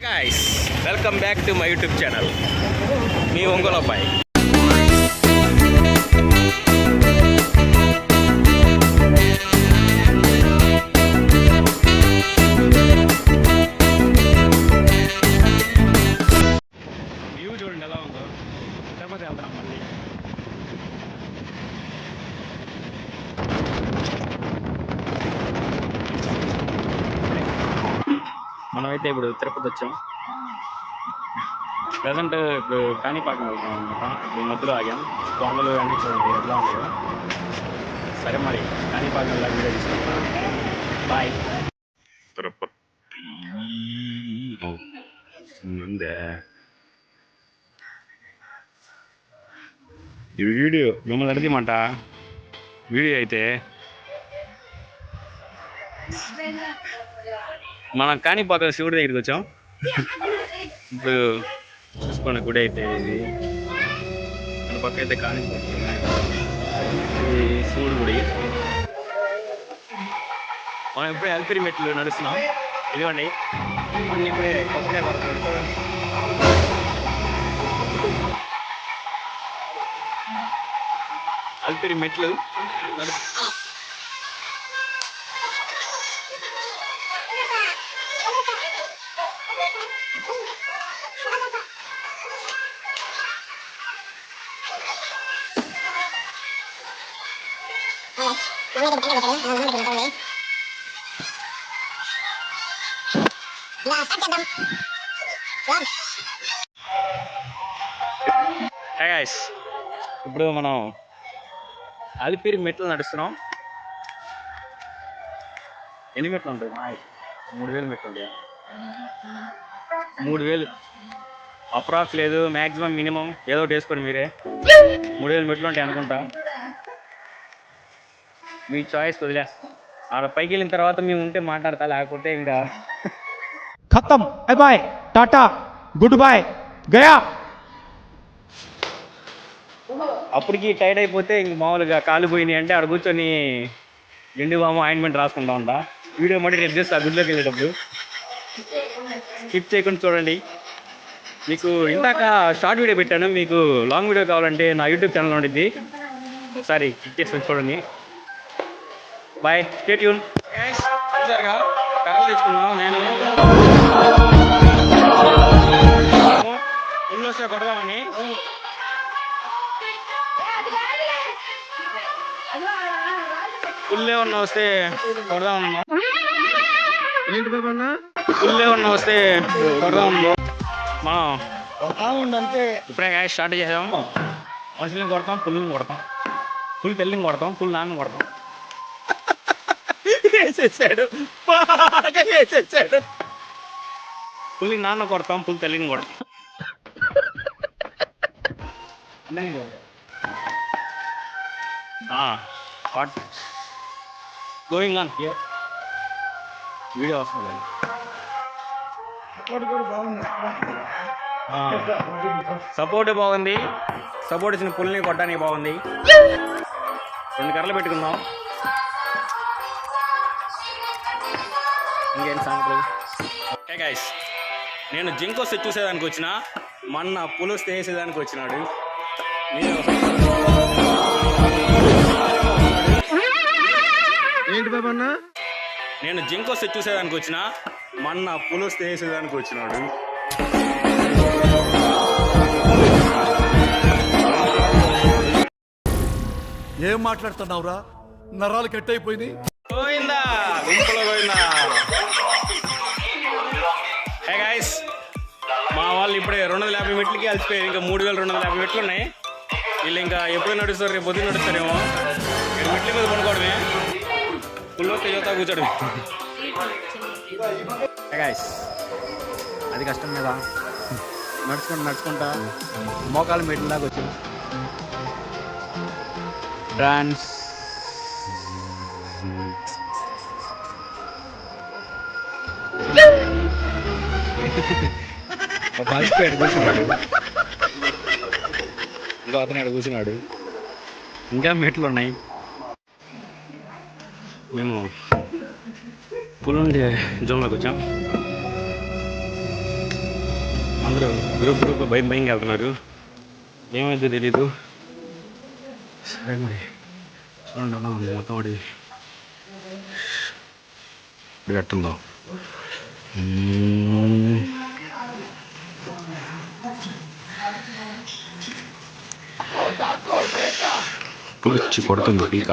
Guys welcome back to my YouTube channel మీ ఒంగోలు మనమైతే ఇప్పుడు తిరుపతి వచ్చాం. ప్రజెంట్ ఇప్పుడు కాణిపాకం వెళ్తున్నాం అనమాట ఇప్పుడు మధ్యలో ఆగాం. కొండలు అన్నీ చూడండి ఎట్లా ఉన్నాయో. సరే మరి కాణిపాకం వెళ్ళాక వీడియో తీసుకుంటాం బాయ్ తిరుపతి. ముందే ఈ వీడియో మిమ్మల్ని అడిగిమంట వీడియో అయితే. మనం కాణిపాకం శివుడి దగ్గరికి వచ్చాం. ఇప్పుడు చూసుకోండి గుడి అయితే ఇది. మన పక్క అయితే కాణిపాకం ఇది శివుడి గుడి. మనం ఇప్పుడే అల్పిరి మెట్లు నడుస్తున్నాం. ఇదిగోండి. మనం ఇప్పుడే కొత్తగా అల్పిరి మెట్లు నడు ఇప్పుడు మనం అలిపిరి మెట్లు నడుస్తున్నాం. ఎన్ని మెట్లు ఉంటాయి? మూడు వేలు మెట్లు ఉంటాయి? మూడు వేలు అప్రాక్స్ లేదు మ్యాక్సిమం మినిమం ఏదో ఒకటి వేసుకోండి మీరే. మూడు వేలు మెట్లు ఉంటాయి అనుకుంటా. మీ చాయిస్ వదిలే. ఆడ పైకి వెళ్ళిన తర్వాత మేము ఉంటే మాట్లాడతా లేకపోతే ఇంకా ఖతం. బాయ్. టాటా. Good bye. గయా. అప్పటికి టైర్డ్ అయిపోతే ఇంక మామూలుగా కాలు పోయినాయి అంటే అక్కడ కూర్చొని ఎండు బామ ఆయింట్మెంట్ రాసుకుంటా ఉంటా. వీడియో మళ్ళీ రేపు చేస్తా గుడ్లోకి వెళ్ళేటప్పుడు. స్కిప్ చేయకుండా చూడండి. మీకు ఇందాక షార్ట్ వీడియో పెట్టాను మీకు లాంగ్ వీడియో కావాలంటే నా యూట్యూబ్ ఛానల్ ఉండిద్ది. సారీ క్లిక్ చేసుకొని చూడండి. బాయ్ స్టేట్ యూన్ కర్రలు తెచ్చుకున్నాం నేను. ఇల్లు వస్తే కొడదామని. ఫుల్ ఏమన్నా వస్తే కొడదామన్నా ఏంటి బాబన్న ఫుల్ ఏమన్నా వస్తే కొడదామన్నా మనం ఉండంతే ఇప్పుడే స్టార్ట్ చేసాం. మనుషుల్ని కొడతాం పుల్లని కొడతాం. ఫుల్ తెల్లిని కొడతాం ఫుల్ నాన్న కొడతాం. వేసేసాడు. బాగా వేసేసాడు. పుల్లి నాన్న కొడతాం పుల్ తల్లిని కొడతాం. What going on here video వస్తుంది సపోర్ట్ బాగుంది. సపోర్ట్ ఇచ్చిన పుల్ని కొట్టడానికి బాగుంది. రెండు కర్రలు పెట్టుకుందాం. ఇంకేం సంగతులు? ఓకే గైస్ నేను జింక్ వస్తే చూసేదానికి వచ్చిన మొన్న పులు వస్తే వేసేదానికి వచ్చినాడు ఏంటి బాబన్న నేను జింక్ వస్తే చూసేదానికి వచ్చిన మొన్న పులు వస్తే వేసేదానికి వచ్చినాడు. ఏం మాట్లాడుతున్నావురా? నరాలు కట్ అయిపోయినాయి గోవిందా గుంపులో గోవిందా హే గాయస్ మా వాళ్ళు ఇప్పుడే రెండు వందల యాభై మెట్లకి కలిసిపోయారు ఇంకా మూడు వేల రెండు వందల యాభై మెట్లు ఉన్నాయి. వీళ్ళు ఇంకా ఎప్పుడు నడుస్తారు? రేపు పొద్దున్న నడుస్తారేమో. ఇక్కడ మెట్ల మీద పడుకోవడమే. ఫుల్లో వస్తే కూర్చోడు. హే గాయస్ అది కష్టం మీద నడుచుకుంటా నడుచుకుంటా మోకాలు మెట్ల దాకా వచ్చాం. డాన్స్ మర్చిపోయాడు కూర్చున్నాడు. ఇంకో అతను ఆడ కూర్చున్నాడు. ఇంకా మెట్లు ఉన్నాయి. మేము పుల్ నుండి జోన్లోకి వచ్చాం. అందరూ గ్రూప్ గ్రూప్ భయం భయంగా వెళ్తున్నారు. ఏమైతే తెలీదు. సరే మరి. చూడండి అలా ఉంది మొత్తం ఒకటి ఇప్పుడు ఎట్టుందో మ్మ్. వచ్చి కొడుతుంది పీక